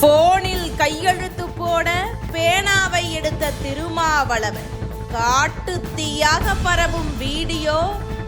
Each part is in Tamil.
போனில் கையெழுத்து போட பேனாவை எடுத்த திருமாவளவன். காட்டு தீயாக பரவும் வீடியோ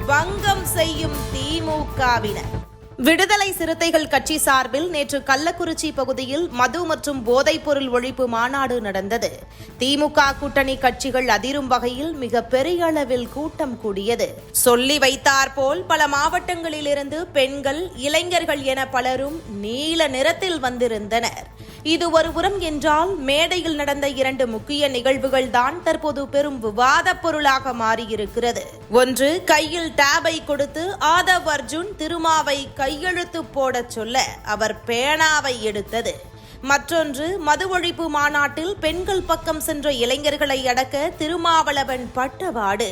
வங்கம் செய்யும் திமுகவினர். விடுதலை சிறுத்தைகள் கட்சி சார்பில் நேற்று கள்ளக்குறிச்சி பகுதியில் மது மற்றும் போதைப்பொருள் ஒழிப்பு மாநாடு நடந்தது. திமுக கூட்டணி கட்சிகள் அதிரும் வகையில் மிக பெரிய அளவில் கூட்டம் கூடியது. சொல்லி வைத்தார் போல் பல மாவட்டங்களிலிருந்து பெண்கள் இளைஞர்கள் என பலரும் நீல நிறத்தில் வந்திருந்தனர். இது ஒரு உரம் என்றால் மேடையில் நடந்த இரண்டு முக்கிய நிகழ்வுகள் தான் தற்போது பெரும் விவாதப் பொருளாக மாறியிருக்கிறது. ஒன்று கையில் டேபை கொடுத்து ஆதவ் அர்ஜுன் திருமாவை கையெழுத்து போடச் சொல்ல அவர் பேனாவை எடுத்தது. மற்றொன்று மது ஒழிப்பு மாநாட்டில் பெண்கள் பக்கம் சென்ற இளைஞர்களை அடக்க திருமாவளவன் பட்டபாடு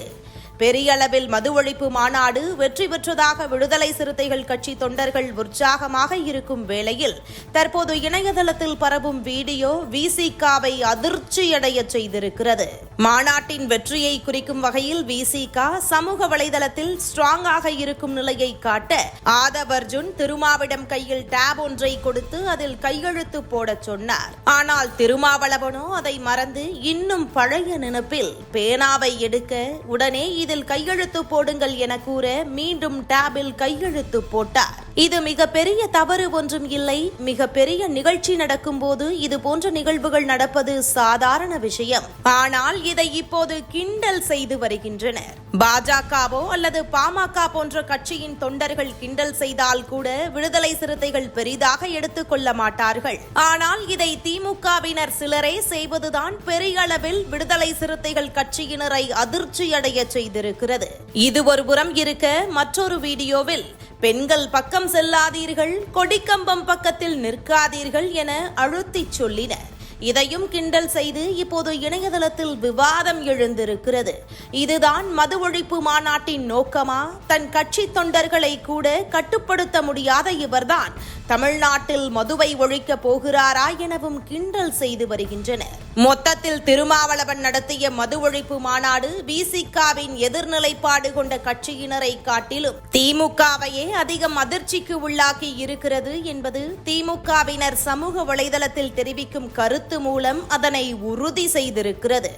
பெரிய அளவில் மது ஒழிப்பு மாநாடு வெற்றி பெற்றதாக விடுதலை சிறுத்தைகள் கட்சி தொண்டர்கள் உற்சாகமாக இருக்கும் வேளையில் தற்போது இணையதளத்தில் பரவும் வீடியோ விசிகாவை அதிர்ச்சியடைய செய்திருக்கிறது. மாநாட்டின் வெற்றியை குறிக்கும் வகையில் விசிகா சமூக வலைதளத்தில் ஸ்ட்ராங்காக இருக்கும் நிலையை காட்ட ஆதவ் அர்ஜுன் திருமாவிடம் கையில் டேப் ஒன்றை கொடுத்து அதில் கையெழுத்து போடச் சொன்னார். ஆனால் திருமாவளவனோ அதை மறந்து இன்னும் பழைய நினைப்பில் பேனாவை எடுக்க உடனே இது இதில் கையெழுத்து போடுங்கள் என கூற மீண்டும் டேபில் கையெழுத்து போட்டார். இது மிகப்பெரிய தவறு ஒன்றும் இல்லை. மிகப்பெரிய நிகழ்ச்சி நடக்கும்போது இது போன்ற நிகழ்வுகள் நடப்பது சாதாரண விஷயம். ஆனால் இதை இப்போது கிண்டல் செய்து வருகின்றனர். பாஜகவோ அல்லது பாமக போன்ற கட்சியின் தொண்டர்கள் கிண்டல் செய்தால் கூட விடுதலை சிறுத்தைகள் பெரிதாக எடுத்துக்கொள்ள மாட்டார்கள். ஆனால் இதை திமுகவினர் சிலரே செய்வதுதான் பெரிய அளவில் விடுதலை சிறுத்தைகள் கட்சியினரை அதிர்ச்சியடைய செய்திருக்கிறது. இது ஒரு புறம் இருக்க மற்றொரு வீடியோவில் பெண்கள் பக்கம் செல்லாதீர்கள் கொடிக்கம்பம் பக்கத்தில் நிற்காதீர்கள் என அழுத்திச் சொல்லினர். இதையும் கிண்டல் செய்து இப்போது இணையதளத்தில் விவாதம் எழுந்திருக்கிறது. இதுதான் மது ஒழிப்பு மாநாட்டின் நோக்கமா? தன் கட்சி தொண்டர்களை கூட கட்டுப்படுத்த முடியாத இவர்தான். தமிழ்நாட்டில் மதுவை ஒழிக்க போகிறாரா எனவும் கிண்டல் செய்து வருகின்றனர். மொத்தத்தில் திருமாவளவன் நடத்திய மது ஒழிப்பு மாநாடு விசிகாவின் எதிர்நிலைப்பாடு கொண்ட கட்சியினரை காட்டிலும் திமுகவையே அதிகம் அதிர்ச்சிக்கு உள்ளாக்கி இருக்கிறது என்பது திமுகவினர் சமூக வலைதளத்தில் தெரிவிக்கும் கருத்து மூலம் அதனை உறுதி செய்திருக்கிறது.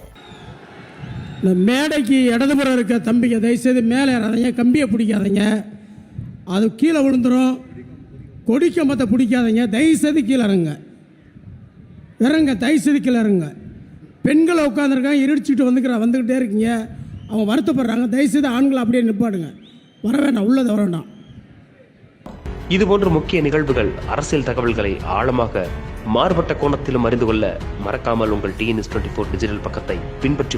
இந்த மேடைக்கு இடதுபுறம் இருக்க தம்பிங்க தயவுசெய்து மேலே ஏறாதீங்க கம்பியை பிடிக்காதீங்க. அது கீழே விழுந்துரும். கொடிக்கம்பத்தை பிடிக்காதீங்க. தயவுசெய்து கீழே இறங்க இறங்க தயவுசெய்து கீழே இறங்க பெண்களை உட்காந்துருக்காங்க இருடிச்சிட்டு வந்துக்கிற வந்துக்கிட்டே இருக்கீங்க. அவங்க வருத்தப்படுறாங்க. தயவுசெய்து ஆண்களை அப்படியே நிப்பாடுங்க வர வேண்டாம் உள்ளதை வர வேண்டாம். இதுபோன்ற முக்கிய நிகழ்வுகள் அரசியல் தகவல்களை ஆழமாக மாறுபட்ட கோணத்திலும் அறிந்து கொள்ள மறக்காமல் உங்கள் டிஎன்எஸ் டுவெண்ட்டி ஃபோர் டிஜிட்டல் பக்கத்தை பின்பற்றி